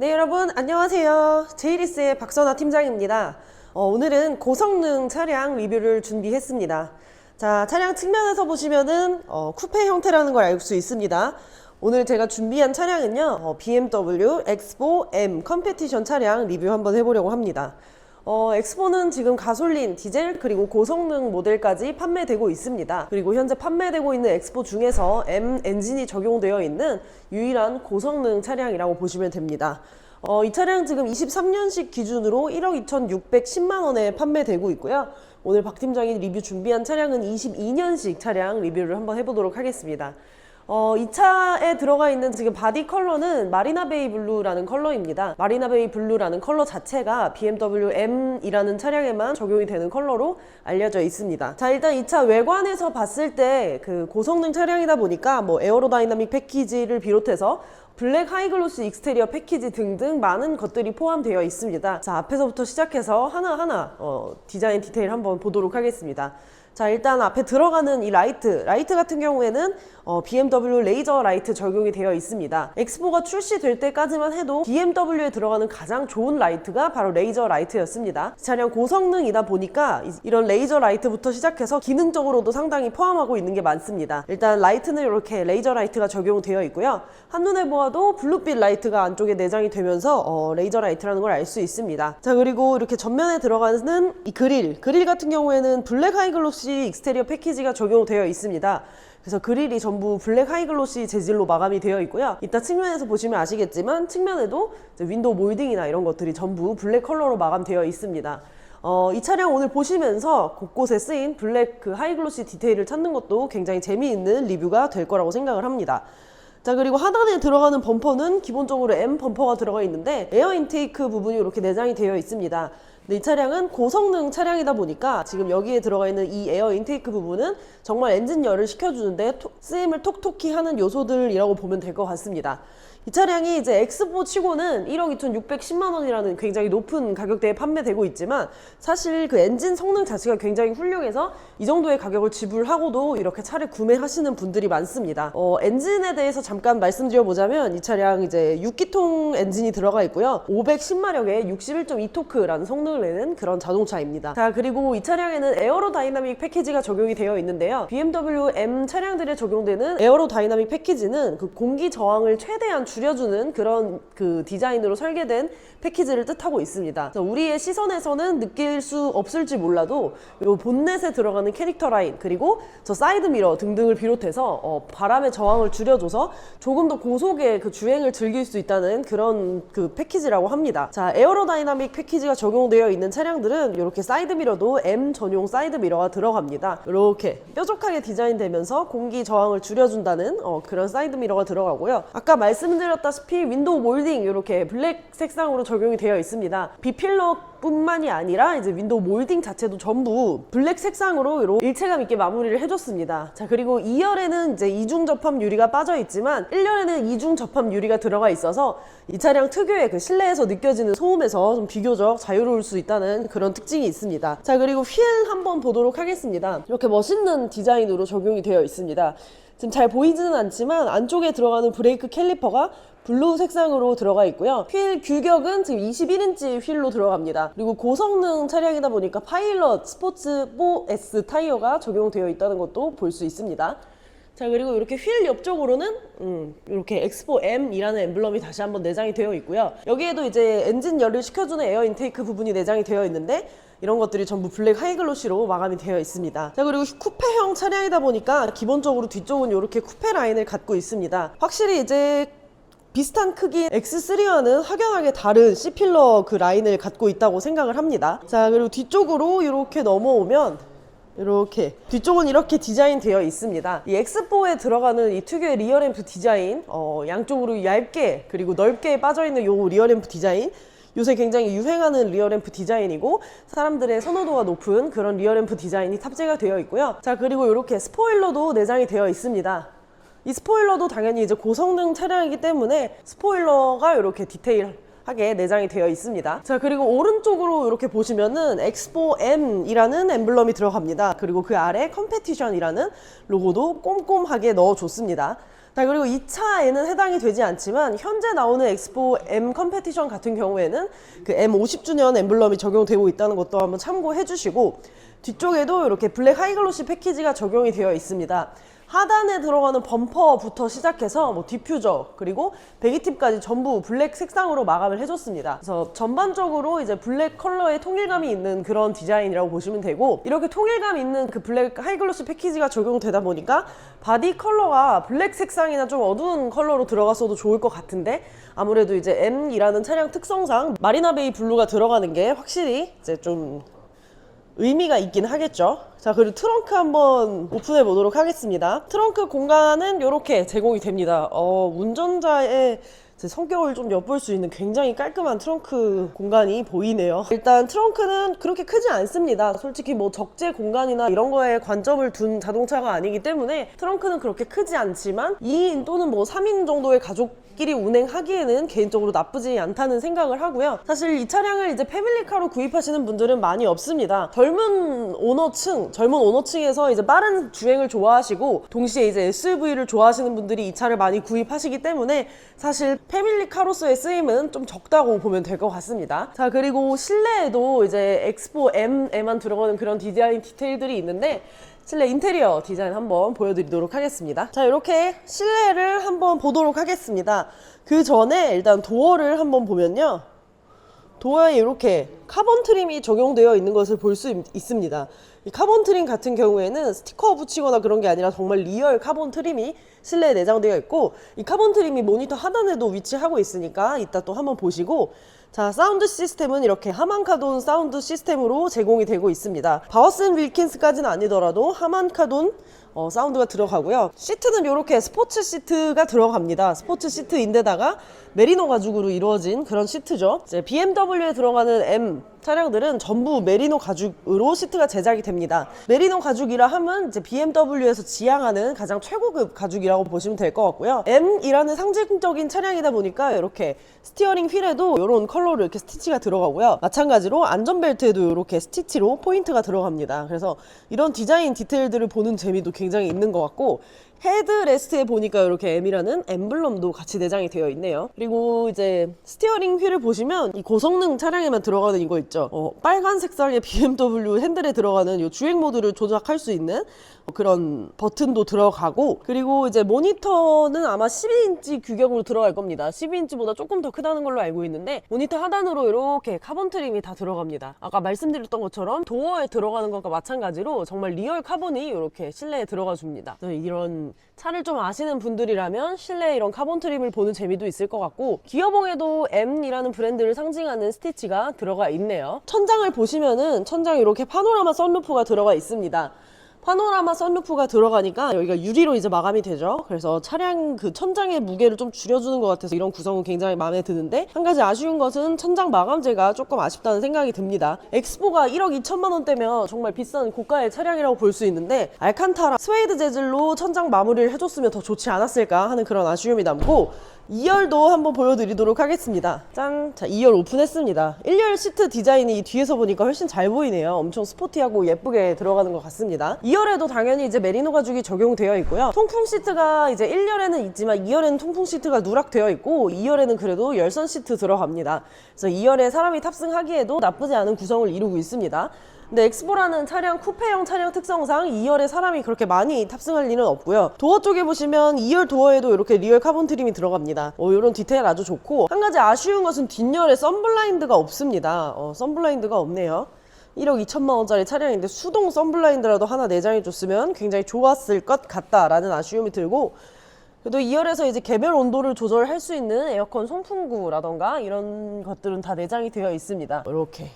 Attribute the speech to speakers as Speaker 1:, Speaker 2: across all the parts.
Speaker 1: 네 여러분 안녕하세요. 제이리스의 박선아 팀장입니다. 어, 오늘은 고성능 차량 리뷰를 준비했습니다. 자 차량 측면에서 보시면은 어, 쿠페 형태라는 걸 알 수 있습니다. 오늘 제가 준비한 차량은요 어, BMW X4 M 컴페티션 차량 리뷰 한번 해보려고 합니다 어, 엑스포는 지금 가솔린, 디젤, 그리고 고성능 모델까지 판매되고 있습니다. 그리고 현재 판매되고 있는 엑스포 중에서 M 엔진이 적용되어 있는 유일한 고성능 차량이라고 보시면 됩니다. 어, 이 차량 지금 23년식 기준으로 1억 2,610만 원에 판매되고 있고요. 오늘 박 팀장이 리뷰 준비한 차량은 22년식 차량 리뷰를 한번 해보도록 하겠습니다. 어, 이 차에 들어가 있는 지금 바디 컬러는 마리나베이 블루라는 컬러입니다. 마리나베이 블루라는 컬러 자체가 BMW M이라는 차량에만 적용이 되는 컬러로 알려져 있습니다. 자, 일단 이 차 외관에서 봤을 때 그 고성능 차량이다 보니까 뭐 에어로다이나믹 패키지를 비롯해서 블랙 하이글로시 익스테리어 패키지 등등 많은 것들이 포함되어 있습니다. 자, 앞에서부터 시작해서 하나하나 어, 디자인 디테일 한번 보도록 하겠습니다. 자 일단 앞에 들어가는 이 라이트 라이트 같은 경우에는 어, BMW 레이저 라이트 적용이 되어 있습니다. 엑스포가 출시될 때까지만 해도 BMW에 들어가는 가장 좋은 라이트가 바로 레이저 라이트였습니다. 이 차량 고성능이다 보니까 이- 이런 레이저 라이트부터 시작해서 기능적으로도 상당히 포함하고 있는 게 많습니다. 일단 라이트는 이렇게 레이저 라이트가 적용되어 있고요. 한눈에 보아도 블루빛 라이트가 안쪽에 내장이 되면서 어, 레이저 라이트라는 걸 알 수 있습니다. 자 그리고 이렇게 전면에 들어가는 이 그릴 그릴 같은 경우에는 블랙 하이글로시 익스테리어 패키지가 적용되어 있습니다. 그래서 그릴이 전부 블랙 하이글로시 재질로 마감이 되어 있고요. 이따 측면에서 보시면 아시겠지만 측면에도 윈도우 몰딩이나 이런 것들이 전부 블랙 컬러로 마감되어 있습니다. 어, 이 차량 오늘 보시면서 곳곳에 쓰인 블랙 그 하이글로시 디테일을 찾는 것도 굉장히 재미있는 리뷰가 될 거라고 생각을 합니다. 자 그리고 하단에 들어가는 범퍼는 기본적으로 M 범퍼가 들어가 있는데 에어 인테이크 부분이 이렇게 내장이 되어 있습니다. 근데 이 차량은 고성능 차량이다 보니까 지금 여기에 들어가 있는 이 에어 인테이크 부분은 정말 엔진 열을 식혀주는데 톡- 쓰임을 톡톡히 하는 요소들이라고 보면 될 것 같습니다. 이 차량이 이제 엑스포 치고는 1억 2,610만 원이라는 굉장히 높은 가격대에 판매되고 있지만 사실 그 엔진 성능 자체가 굉장히 훌륭해서 이 정도의 가격을 지불하고도 이렇게 차를 구매하시는 분들이 많습니다. 어, 엔진에 대해서 잠깐 말씀드려보자면 이 차량 이제 6기통 엔진이 들어가 있고요. 510마력의 61.2토크라는 성능을 내는 그런 자동차입니다. 자 그리고 이 차량에는 에어로 다이나믹 패키지가 적용이 되어 있는데요. BMW M 차량들에 적용되는 에어로 다이나믹 패키지는 그 공기 저항을 최대한 줄 여주는 그런 그 디자인으로 설계된 패키지를 뜻하고 있습니다. 우리의 시선에서는 느낄 수 없을지 몰라도 이 본넷에 들어가는 캐릭터 라인 그리고 저 사이드 미러 등등을 비롯해서 어, 바람의 저항을 줄여줘서 조금 더 고속의 그 주행을 즐길 수 있다는 그런 그 패키지라고 합니다. 자 에어로다이나믹 패키지가 적용되어 있는 차량들은 이렇게 사이드 미러도 M 전용 사이드 미러가 들어갑니다. 이렇게 뾰족하게 디자인되면서 공기 저항을 줄여준다는 어, 그런 사이드 미러가 들어가고요. 아까 말씀 드렸다시피 윈도우 몰딩 이렇게 블랙 색상으로 적용이 되어 있습니다. 비필러 뿐만이 아니라 이제 윈도우 몰딩 자체도 전부 블랙 색상으로 일체감 있게 마무리를 해줬습니다. 자 그리고 2열에는 이제 이중 접합 유리가 빠져 있지만 1열에는 이중 접합 유리가 들어가 있어서 이 차량 특유의 그 실내에서 느껴지는 소음에서 좀 비교적 자유로울 수 있다는 그런 특징이 있습니다. 자 그리고 휠 한번 보도록 하겠습니다. 이렇게 멋있는 디자인으로 적용이 되어 있습니다. 지금 잘 보이지는 않지만 안쪽에 들어가는 브레이크 캘리퍼가 블루 색상으로 들어가 있고요. 휠 규격은 지금 21인치 휠로 들어갑니다. 그리고 고성능 차량이다 보니까 파일럿 스포츠 4S 타이어가 적용되어 있다는 것도 볼 수 있습니다. 자 그리고 이렇게 휠 옆쪽으로는 음, 이렇게 엑스포 M이라는 엠블럼이 다시 한번 내장이 되어 있고요. 여기에도 이제 엔진 열을 식혀주는 에어 인테이크 부분이 내장이 되어 있는데 이런 것들이 전부 블랙 하이글로시로 마감이 되어 있습니다. 자 그리고 쿠페형 차량이다 보니까 기본적으로 뒤쪽은 이렇게 쿠페 라인을 갖고 있습니다. 확실히 이제 비슷한 크기 X3와는 확연하게 다른 C필러 그 라인을 갖고 있다고 생각을 합니다. 자, 그리고 뒤쪽으로 이렇게 넘어오면 이렇게 뒤쪽은 이렇게 디자인 되어 있습니다. 이 X4에 들어가는 이 특유의 리어램프 디자인, 어, 양쪽으로 얇게 그리고 넓게 빠져 있는 요 리어램프 디자인. 요새 굉장히 유행하는 리어램프 디자인이고 사람들의 선호도가 높은 그런 리어램프 디자인이 탑재가 되어 있고요. 자 그리고 이렇게 스포일러도 내장이 되어 있습니다. 이 스포일러도 당연히 이제 고성능 차량이기 때문에 스포일러가 이렇게 디테일 하게 내장이 되어 있습니다. 자, 그리고 오른쪽으로 이렇게 보시면은 엑스포 M이라는 엠블럼이 들어갑니다. 그리고 그 아래 컴페티션이라는 로고도 꼼꼼하게 넣어줬습니다. 자, 그리고 이 차에는 해당이 되지 않지만 현재 나오는 엑스포 M 컴페티션 같은 경우에는 그 M 50주년 엠블럼이 적용되고 있다는 것도 한번 참고해 주시고 뒤쪽에도 이렇게 블랙 하이글로시 패키지가 적용이 되어 있습니다. 하단에 들어가는 범퍼부터 시작해서 뭐 디퓨저 그리고 배기팁까지 전부 블랙 색상으로 마감을 해줬습니다. 그래서 전반적으로 이제 블랙 컬러의 통일감이 있는 그런 디자인이라고 보시면 되고 이렇게 통일감 있는 그 블랙 하이글로시 패키지가 적용되다 보니까 바디 컬러가 블랙 색상이나 좀 어두운 컬러로 들어갔어도 좋을 것 같은데 아무래도 이제 M이라는 차량 특성상 마리나베이 블루가 들어가는 게 확실히 이제 좀 의미가 있긴 하겠죠. 자, 그리고 트렁크 한번 오픈해 보도록 하겠습니다. 트렁크 공간은 이렇게 제공이 됩니다. 어, 운전자의 제 성격을 좀 엿볼 수 있는 굉장히 깔끔한 트렁크 공간이 보이네요. 일단 트렁크는 그렇게 크지 않습니다. 솔직히 뭐 적재 공간이나 이런 거에 관점을 둔 자동차가 아니기 때문에 트렁크는 그렇게 크지 않지만 2인 또는 뭐 3인 정도의 가족 끼리 운행하기에는 개인적으로 나쁘지 않다는 생각을 하고요. 사실 이 차량을 이제 패밀리카로 구입하시는 분들은 많이 없습니다. 젊은 오너층, 젊은 오너층에서 이제 빠른 주행을 좋아하시고 동시에 이제 SUV를 좋아하시는 분들이 이 차를 많이 구입하시기 때문에 사실 패밀리카로서의 쓰임은 좀 적다고 보면 될 것 같습니다. 자, 그리고 실내에도 이제 엑스포 M에만 들어가는 그런 디자인 디테일들이 있는데 실내 인테리어 디자인 한번 보여드리도록 하겠습니다. 자, 이렇게 실내를 한번 보도록 하겠습니다. 그 전에 일단 도어를 한번 보면요. 도어에 이렇게 카본 트림이 적용되어 있는 것을 볼 수 있습니다. 이 카본 트림 같은 경우에는 스티커 붙이거나 그런 게 아니라 정말 리얼 카본 트림이 실내에 내장되어 있고 이 카본 트림이 모니터 하단에도 위치하고 있으니까 이따 또 한번 보시고 자 사운드 시스템은 이렇게 하만카돈 사운드 시스템으로 제공이 되고 있습니다. 바워슨 윌킨스까지는 아니더라도 하만카돈 어, 사운드가 들어가고요. 시트는 이렇게 스포츠 시트가 들어갑니다. 스포츠 시트인데다가 메리노 가죽으로 이루어진 그런 시트죠. 이제 BMW에 들어가는 M 차량들은 전부 메리노 가죽으로 시트가 제작이 됩니다. 메리노 가죽이라 하면 이제 BMW에서 지향하는 가장 최고급 가죽이라고 보시면 될 것 같고요. M이라는 상징적인 차량이다 보니까 이렇게 스티어링 휠에도 이런 컬러로 이렇게 스티치가 들어가고요. 마찬가지로 안전벨트에도 이렇게 스티치로 포인트가 들어갑니다. 그래서 이런 디자인 디테일들을 보는 재미도 굉장히 있는 것 같고 헤드레스트에 보니까 이렇게 M이라는 엠블럼도 같이 내장이 되어 있네요. 그리고 이제 스티어링 휠을 보시면 이 고성능 차량에만 들어가는 이거 있죠. 어, 빨간 색상의 BMW 핸들에 들어가는 이 주행 모드를 조작할 수 있는 그런 버튼도 들어가고 그리고 이제 모니터는 아마 12인치 규격으로 들어갈 겁니다. 12인치보다 조금 더 크다는 걸로 알고 있는데 모니터 하단으로 이렇게 카본 트림이 다 들어갑니다. 아까 말씀드렸던 것처럼 도어에 들어가는 것과 마찬가지로 정말 리얼 카본이 이렇게 실내에 들어가 줍니다. 이런 차를 좀 아시는 분들이라면 실내에 이런 카본 트림을 보는 재미도 있을 것 같고 기어봉에도 M이라는 브랜드를 상징하는 스티치가 들어가 있네요. 천장을 보시면은 천장에 이렇게 파노라마 썬루프가 들어가 있습니다. 파노라마 썬루프가 들어가니까 여기가 유리로 이제 마감이 되죠. 그래서 차량 그 천장의 무게를 좀 줄여주는 것 같아서 이런 구성은 굉장히 마음에 드는데 한 가지 아쉬운 것은 천장 마감재가 조금 아쉽다는 생각이 듭니다. 엑스포가 1억 2천만 원대면 정말 비싼 고가의 차량이라고 볼 수 있는데 알칸타라 스웨이드 재질로 천장 마무리를 해줬으면 더 좋지 않았을까 하는 그런 아쉬움이 남고 2열도 한번 보여드리도록 하겠습니다. 짠! 자, 2열 오픈했습니다. 1열 시트 디자인이 뒤에서 보니까 훨씬 잘 보이네요. 엄청 스포티하고 예쁘게 들어가는 것 같습니다. 2열에도 당연히 이제 메리노 가죽이 적용되어 있고요. 통풍 시트가 이제 1열에는 있지만 2열에는 통풍 시트가 누락되어 있고 2열에는 그래도 열선 시트 들어갑니다. 그래서 2열에 사람이 탑승하기에도 나쁘지 않은 구성을 이루고 있습니다. 근데 엑스포라는 차량 쿠페형 차량 특성상 2열에 사람이 그렇게 많이 탑승할 일은 없고요. 도어 쪽에 보시면 2열 도어에도 이렇게 리얼 카본 트림이 들어갑니다. 어, 이런 디테일 아주 좋고 한 가지 아쉬운 것은 뒷열에 썬블라인드가 없습니다. 어, 썬블라인드가 없네요. 1억 2천만 원짜리 차량인데 수동 썬블라인드라도 하나 내장해 줬으면 굉장히 좋았을 것 같다라는 아쉬움이 들고 그래도 2열에서 이제 개별 온도를 조절할 수 있는 에어컨 송풍구라던가 이런 것들은 다 내장이 되어 있습니다. 이렇게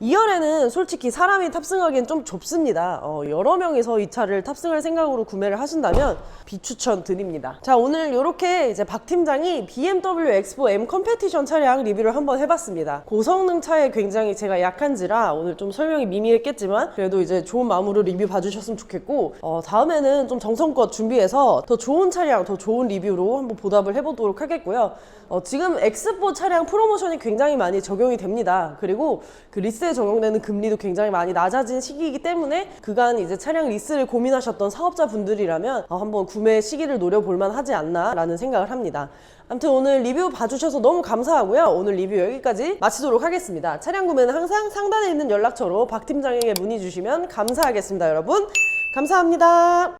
Speaker 1: 2열에는 솔직히 사람이 탑승하기엔 좀 좁습니다. 어, 여러 명이서 이 차를 탑승할 생각으로 구매를 하신다면 비추천 드립니다. 자, 오늘 이렇게 이제 박 팀장이 BMW X4 M 컴페티션 차량 리뷰를 한번 해봤습니다. 고성능 차에 굉장히 제가 약한지라 오늘 좀 설명이 미미했겠지만 그래도 이제 좋은 마음으로 리뷰 봐주셨으면 좋겠고 어, 다음에는 좀 정성껏 준비해서 더 좋은 차량, 더 좋은 리뷰로 한번 보답을 해보도록 하겠고요. 어, 지금 X4 차량 프로모션이 굉장히 많이 적용이 됩니다. 그리고 그 리세 시대에 적용되는 금리도 굉장히 많이 낮아진 시기이기 때문에 그간 이제 차량 리스를 고민하셨던 사업자분들이라면 어, 한번 구매 시기를 노려볼 만하지 않나라는 생각을 합니다. 아무튼 오늘 리뷰 봐주셔서 너무 감사하고요. 오늘 리뷰 여기까지 마치도록 하겠습니다. 차량 구매는 항상 상단에 있는 연락처로 박 팀장에게 문의 주시면 감사하겠습니다, 여러분. 감사합니다.